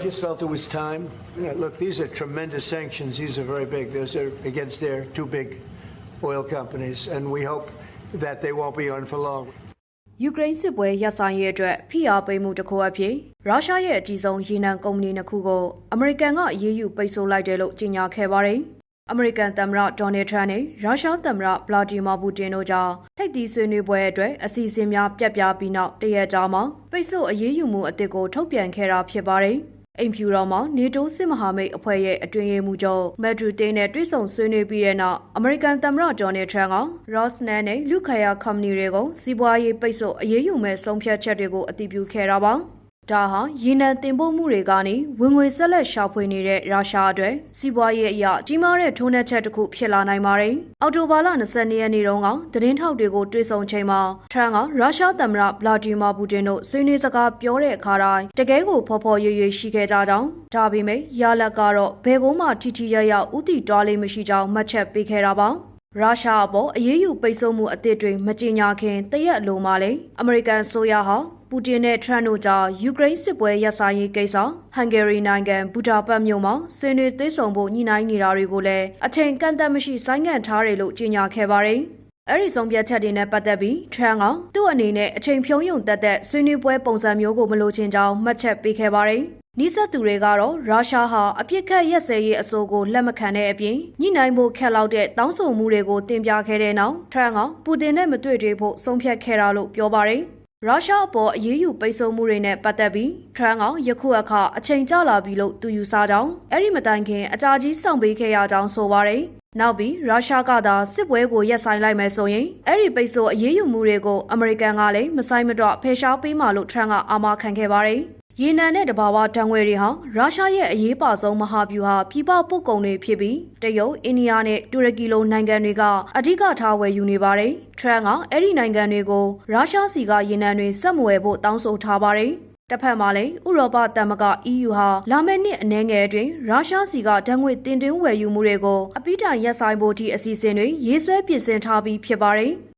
just felt it was time. You know, look, these are tremendous sanctions. These are very big. Those are against their two big oil companies, and we hope that they won't be on for long. ယူကရိန်းစစ်ပွဲရပ်ဆိုင်ရေးအတွက်ဖိအားပေးမှုတစ်ခုအဖြစ်ရုရှားရဲ့အကြီးဆုံးရေနံကုမ္ပဏီနှစ်ခုကိုအမေရိကန်ကအရေးယူပိတ်ဆို့လိုက်တယ်လို့ကြေညာခဲ့ပါတယ်။အမေရိကန်သမ္မတဒေါ်နယ်ထရန့်နဲ့ရုရှားသမ္မတဗလာဒီမာပူတင်တို့ကြားထိပ်သီးဆွေးနွေးပွဲအတွက်အစီအစဉ်များပြတ်ပြားပြီးနောက်တရက်ကြာမှပိတ်ဆို့အရေးယူမှုအသစ်ကိုထုတ်ပြန်ခဲ့တာဖြစ်ပါတယ်။ အိမ်ဖြူတော်မှာနေတိုးစစ်မဟာမိတ်အဖွဲ့ရဲ့အတွင်ရေးမှူးချုပ်မက်ဒရူတေးနဲ့တွေ့ဆုံဆွေးနွေးပြီးတဲ့နောက်အမေရိကန်သမ္မတဒေါ်နယ်ထရန့်ကရော့စနန်နဲ့လူခယာကုမ္ပဏီတွေကိုစီးပွားရေးပိတ်ဆို့အရေးယူမဲ့ဆုံးဖြတ်ချက်တွေကိုအတည်ပြုခဲ့တာပါ ဒါဟာရေနံတင်ပို့မှုတွေကနေဝင်ငွေဆက်လက်ရှာဖွေနေတဲ့ရုရှားအတွက်စီးပွားရေးအရာကြီးမားတဲ့ထိုးနှက်ချက်တစ်ခုဖြစ်လာနိုင်ပါတယ်။အော်တိုဘာလ22ရက်နေ့တုန်းကသတင်းထောက်တွေကိုတွေ့ဆုံချိန်မှာထရန့်ကရုရှားသမ္မတဗလာဒီမာပူတင်တို့ဆွေးနွေးစကားပြောတဲ့အခါတိုင်းတကယ်ကိုဖော်ဖော်ရွေ့ရွေ့ရှိခဲ့ကြကြောင်းဒါပေမဲ့ရလက်ကတော့ဘယ်ကုန်းမှထိထိရရဥတီတွားလေးမရှိကြောင်းမှတ်ချက်ပေးခဲ့တာပါ။ ရုရှားအပေါ်အရေးယူပိတ်ဆို့မှုအသစ်တွေမကြေညာခင်တရက်အလိုမှလည်းအမေရိကန်ဆိုရဟာပူတင်နဲ့ထရန့်တို့ကြားယူကရိန်းစစ်ပွဲရပ်ဆိုင်ရေးကိစ္စဟန်ဂေရီနိုင်ငံဘူဒါပက်မြို့မှာဆွေးနွေးသွေးဆောင်ဖို့ညှိနှိုင်းနေတာတွေကိုလည်းအချိန်ကန့်သတ်မရှိဆိုင်းငံ့ထားတယ်လို့ကြေညာခဲ့ပါတယ်။ အဲ့ဒီဆုံးဖြတ်ချက်တွေနဲ့ပတ်သက်ပြီးထရန့်ကသူ့အနေနဲ့အချိန်ဖြုံးယုံတက်တဲ့ဆွေးနွေးပွဲပုံစံမျိုးကိုမလိုချင်ကြောင်းမှတ်ချက်ပေးခဲ့ပါတယ်။နီးစပ်သူတွေကတော့ရုရှားဟာအပြစ်ခတ်ရက်စဲရေးအဆိုကိုလက်မခံတဲ့အပြင်ညှိနှိုင်းဖို့ခက်လောက်တဲ့တောင်းဆိုမှုတွေကိုတင်ပြခဲ့တဲ့နောက်ထရန့်ကပူတင်နဲ့မတွေ့တွေ့ဖို့ဆုံးဖြတ်ခဲ့တာလို့ပြောပါတယ်။ရုရှားအပေါ်အရေးယူပိတ်ဆို့မှုတွေနဲ့ပတ်သက်ပြီးထရန့်ကယခုအခါအချိန်ကျလာပြီလို့သူယူဆကြောင်းအဲ့ဒီမတိုင်ခင်အကြာကြီးစောင့်ပေးခဲ့ရကြောင်းဆိုပါတယ်။ နောက်ပြီးရုရှားကသာစစ်ပွဲကိုရပ်ဆိုင်းလိုက်မယ်ဆိုရင်အဲ့ဒီပိတ်ဆို့အရေးယူမှုတွေကိုအမေရိကန်ကလည်းမဆိုင်မတော့ဖယ်ရှားပေးမှလို့ထရန့်ကအာမခံခဲ့ပါတယ်။ရေနံနဲ့တဘာဝတံငွေတွေဟာရုရှားရဲ့အရေးပါဆုံးမဟာဗျူဟာပြည်ပပို့ကုန်တွေဖြစ်ပြီးတရုတ်အိန္ဒိယနဲ့တူရကီလိုနိုင်ငံတွေကအဓိကထားဝယ်ယူနေပါတယ်။ထရန့်ကအဲ့ဒီနိုင်ငံတွေကိုရုရှားစီကရေနံတွေစက်မဝယ်ဖို့တောင်းဆိုထားပါတယ်။ တစ်ဖက်မှာလည်းဥရောပသမဂ္ဂ EU ဟာလာမယ့်နှစ်အနည်းငယ်အတွင်းရုရှားစီကဓာတ်ငွေတင်သွင်းဝယ်ယူမှုတွေကိုအပိတိုင်ရပ်ဆိုင်ဖို့အထိအစီအစဉ်တွေရေးဆွဲပြင်ဆင်ထားပြီးဖြစ်ပါတယ်။